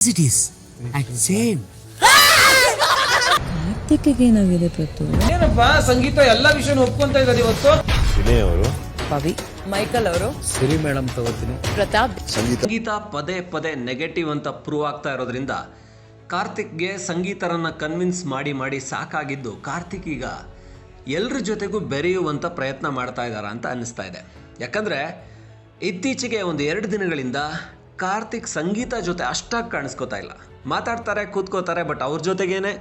it is at same ಕಾರ್ತಿಕ್ಗೆ ಏನಾಗಿದೆ ಪ್ರತು ಏನಪ್ಪಾ ಸಂಗೀತ ಎಲ್ಲ ವಿಷಯನ ಒಪ್ಕೊಂತ ಇದ್ದಾರೆ ಇವತ್ತು. ವಿನಯ್ ಅವರು. ಪವಿ. ಮೈಕಲ್ ಅವರು. ಸಿರಿ ಮೇಡಮ್ ತಗೋತೀನಿ. ಪ್ರತಾಪ್. ಸಂಗೀತ. ಪದೇ ಪದೇ ನೆಗೆಟಿವ್ ಅಂತ ಪ್ರೂವ್ ಆಗ್ತಾ ಇರೋದ್ರಿಂದ ಕಾರ್ತಿಕ್ಗೆ ಸಂಗೀತರನ್ನ ಕನ್ವಿನ್ಸ್ ಮಾಡಿ ಮಾಡಿ ಸಾಕಾಗಿದ್ದು ಕಾರ್ತಿಕ್ ಈಗ ಎಲ್ಲರ ಜೊತೆಗೂ ಬೆರೆಯುವಂಥ ಪ್ರಯತ್ನ ಮಾಡ್ತಾ ಇದ್ದಾರ ಅಂತ ಅನ್ನಿಸ್ತಾ ಇದೆ. ಯಾಕಂದರೆ ಇತ್ತೀಚೆಗೆ ಒಂದು ಎರಡು ದಿನಗಳಿಂದ ಕಾರ್ತಿಕ್ ಸಂಗೀತ ಜೊತೆ ಅಷ್ಟಾಗಿ ಕಾಣಿಸ್ಕೋತಾ ಇಲ್ಲ. ಮಾತಾಡ್ತಾರೆ ಕೂತ್ಕೋತಾರೆ ಬಟ್ ಅವ್ರ ಜೊತೆಗೇನೆ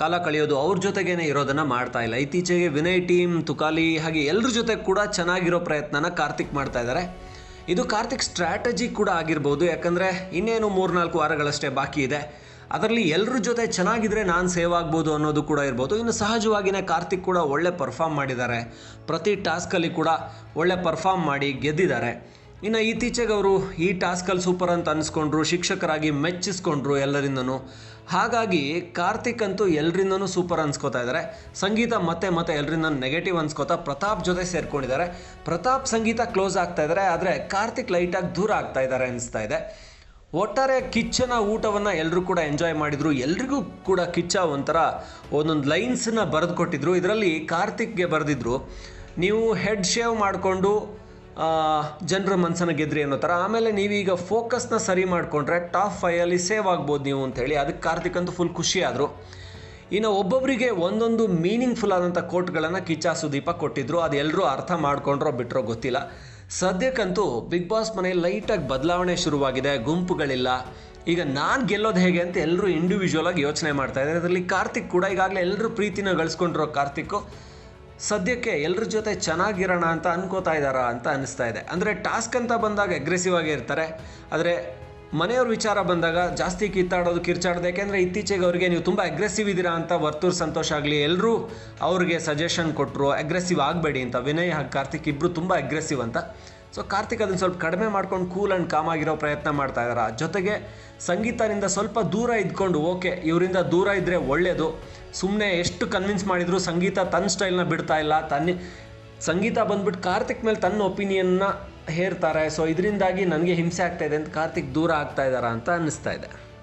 ಕಾಲ ಕಳೆಯೋದು, ಅವ್ರ ಜೊತೆಗೇನೆ ಇರೋದನ್ನ ಮಾಡ್ತಾ ಇಲ್ಲ. ಇತ್ತೀಚೆಗೆ ವಿನಯ್ ಟೀಮ್, ತುಕಾಲಿ, ಹಾಗೆ ಎಲ್ಲರ ಜೊತೆ ಕೂಡ ಚೆನ್ನಾಗಿರೋ ಪ್ರಯತ್ನನ ಕಾರ್ತಿಕ್ ಮಾಡ್ತಾ ಇದ್ದಾರೆ ಇದು ಕಾರ್ತಿಕ್ ಸ್ಟ್ರಾಟಜಿ ಕೂಡ ಆಗಿರ್ಬೋದು, ಯಾಕಂದರೆ ಇನ್ನೇನು ಮೂರ್ನಾಲ್ಕು ವಾರಗಳಷ್ಟೇ ಬಾಕಿ ಇದೆ. ಅದರಲ್ಲಿ ಎಲ್ಲರ ಜೊತೆ ಚೆನ್ನಾಗಿದ್ರೆ ನಾನು ಸೇವ್ ಆಗ್ಬೋದು ಅನ್ನೋದು ಕೂಡ ಇರ್ಬೋದು. ಇನ್ನು ಸಹಜವಾಗಿಯೇ ಕಾರ್ತಿಕ್ ಕೂಡ ಒಳ್ಳೆ ಪರ್ಫಾರ್ಮ್ ಮಾಡಿದ್ದಾರೆ. ಪ್ರತಿ ಟಾಸ್ಕಲ್ಲಿ ಕೂಡ ಒಳ್ಳೆ ಪರ್ಫಾರ್ಮ್ ಮಾಡಿ ಗೆದ್ದಿದ್ದಾರೆ. ಇನ್ನು ಇತ್ತೀಚೆಗೆ ಅವರು ಈ ಟಾಸ್ಕಲ್ಲಿ ಸೂಪರ್ ಅಂತ ಅನ್ಸ್ಕೊಂಡ್ರು, ಶಿಕ್ಷಕರಾಗಿ ಮೆಚ್ಚಿಸ್ಕೊಂಡ್ರು ಎಲ್ಲರಿಂದನೂ. ಹಾಗಾಗಿ ಕಾರ್ತಿಕ್ ಅಂತೂ ಎಲ್ಲರಿಂದನೂ ಸೂಪರ್ ಅನ್ಸ್ಕೋತಾ ಇದ್ದಾರೆ ಸಂಗೀತ ಮತ್ತೆ ಮತ್ತೆ ಎಲ್ಲರಿಂದ ನೆಗೆಟಿವ್ ಅನ್ಸ್ಕೋತಾ ಪ್ರತಾಪ್ ಜೊತೆ ಸೇರ್ಕೊಂಡಿದ್ದಾರೆ. ಪ್ರತಾಪ್ ಸಂಗೀತ ಕ್ಲೋಸ್ ಆಗ್ತಾ ಇದ್ದಾರೆ ಆದರೆ ಕಾರ್ತಿಕ್ ಲೈಟಾಗಿ ದೂರ ಆಗ್ತಾ ಇದ್ದಾರೆ ಅನಿಸ್ತಾ ಇದೆ. ಒಟ್ಟಾರೆ ಕಿಚ್ಚನ ಊಟವನ್ನು ಎಲ್ಲರೂ ಕೂಡ ಎಂಜಾಯ್ ಮಾಡಿದರು. ಎಲ್ರಿಗೂ ಕೂಡ ಕಿಚ್ಚ ಒಂಥರ ಒಂದೊಂದು ಲೈನ್ಸನ್ನ ಬರೆದುಕೊಟ್ಟಿದ್ರು ಇದರಲ್ಲಿ ಕಾರ್ತಿಕ್ಗೆ ಬರೆದಿದ್ರು, ನೀವು ಹೆಡ್ ಶೇವ್ ಮಾಡಿಕೊಂಡು ಜನರ ಮನಸ್ಸನ್ನು ಗೆದ್ರಿ ಅನ್ನೋ ಥರ. ಆಮೇಲೆ ನೀವೀಗ ಫೋಕಸ್ನ ಸರಿ ಮಾಡಿಕೊಂಡ್ರೆ ಟಾಪ್ ಫೈಯಲ್ಲಿ ಸೇವ್ ಆಗ್ಬೋದು ನೀವು ಅಂತೇಳಿ ಅದಕ್ಕೆ ಕಾರ್ತಿಕ್ ಅಂತೂ ಫುಲ್ ಖುಷಿ ಆದರು. ಇನ್ನು ಒಬ್ಬೊಬ್ಬರಿಗೆ ಒಂದೊಂದು ಮೀನಿಂಗ್ಫುಲ್ ಆದಂಥ ಕೋಟ್ಗಳನ್ನು ಕಿಚ್ಚ ಸುದೀಪ ಕೊಟ್ಟಿದ್ರು. ಅದು ಎಲ್ಲರೂ ಅರ್ಥ ಮಾಡ್ಕೊಂಡ್ರೋ ಬಿಟ್ಟರೋ ಗೊತ್ತಿಲ್ಲ. ಸದ್ಯಕ್ಕಂತೂ ಬಿಗ್ ಬಾಸ್ ಮನೆ ಲೈಟಾಗಿ ಬದಲಾವಣೆ ಶುರುವಾಗಿದೆ, ಗುಂಪುಗಳಿಲ್ಲ. ಈಗ ನಾನು ಗೆಲ್ಲೋದು ಹೇಗೆ ಅಂತ ಎಲ್ಲರೂ ಇಂಡಿವಿಜುವಲ್ ಆಗಿ ಯೋಚನೆ ಮಾಡ್ತಾ ಇದ್ದಾರೆ. ಅದರಲ್ಲಿ ಕಾರ್ತಿಕ್ ಕೂಡ ಈಗಾಗಲೇ ಎಲ್ಲರೂ ಪ್ರೀತಿನ ಗಳಿಸ್ಕೊಂಡಿರೋ ಕಾರ್ತಿಕ್ಕು. ಸದ್ಯಕ್ಕೆ ಎಲ್ಲರ ಜೊತೆ ಚೆನ್ನಾಗಿರೋಣ ಅಂತ ಅನ್ಕೋತಾ ಇದ್ದಾರಾ ಅಂತ ಅನಿಸ್ತಾ ಇದೆ. ಅಂದರೆ ಟಾಸ್ಕ್ ಅಂತ ಬಂದಾಗ ಅಗ್ರೆಸಿವ್ ಆಗಿ ಇರ್ತಾರೆ. ಆದರೆ ಮನೆಯವ್ರ ವಿಚಾರ ಬಂದಾಗ ಜಾಸ್ತಿ ಕಿತ್ತಾಡೋದು, ಕಿರ್ಚಾಡೋದು, ಯಾಕೆಂದರೆ ಇತ್ತೀಚೆಗೆ ಅವರಿಗೆ ನೀವು ತುಂಬ ಅಗ್ರೆಸಿವ್ ಇದ್ದೀರಾ ಅಂತ ವರ್ತೂರ್ ಸಂತೋಷ ಆಗಲಿ ಎಲ್ಲರೂ ಅವ್ರಿಗೆ ಸಜೆಷನ್ ಕೊಟ್ಟರು ಅಗ್ರೆಸಿವ್ ಆಗಬೇಡಿ ಅಂತ ವಿನಯ್ ಹಾಗೂ ಕಾರ್ತಿಕ್ ಇಬ್ಬರು ತುಂಬ ಅಗ್ರೆಸಿವ್ ಅಂತ. ಸೊ ಕಾರ್ತಿಕ್ ಅದನ್ನು ಸ್ವಲ್ಪ ಕಡಿಮೆ ಮಾಡ್ಕೊಂಡು ಕೂಲ್ ಆ್ಯಂಡ್ ಕಾಮ್ ಆಗಿರೋ ಪ್ರಯತ್ನ ಮಾಡ್ತಾ ಇದ್ದಾರೆ ಜೊತೆಗೆ ಸಂಗೀತದಿಂದ ಸ್ವಲ್ಪ ದೂರ ಇದ್ಕೊಂಡು ಓಕೆ ಇವರಿಂದ ದೂರ ಇದ್ದರೆ ಒಳ್ಳೆಯದು ಸುಮ್ಮನೆ ಎಷ್ಟು ಕನ್ವಿನ್ಸ್ ಮಾಡಿದ್ರು ಸಂಗೀತ ತನ್ನ ಸ್ಟೈಲ್ನ ಬಿಡ್ತಾ ಇಲ್ಲ. ತನ್ನ, ಸಂಗೀತ ಬಂದ್ಬಿಟ್ಟು ಕಾರ್ತಿಕ್ ಮೇಲೆ ತನ್ನ ಒಪಿನಿಯನ್ನ ಹೇರ್ತಾರೆ. ಸೊ ಇದರಿಂದಾಗಿ ನನಗೆ ಹಿಂಸೆ ಆಗ್ತಾ ಇದೆ ಅಂತ ಕಾರ್ತಿಕ್ ದೂರ ಆಗ್ತಾ ಇದ್ದಾರಾ ಅಂತ ಅನ್ನಿಸ್ತಾ ಇದೆ.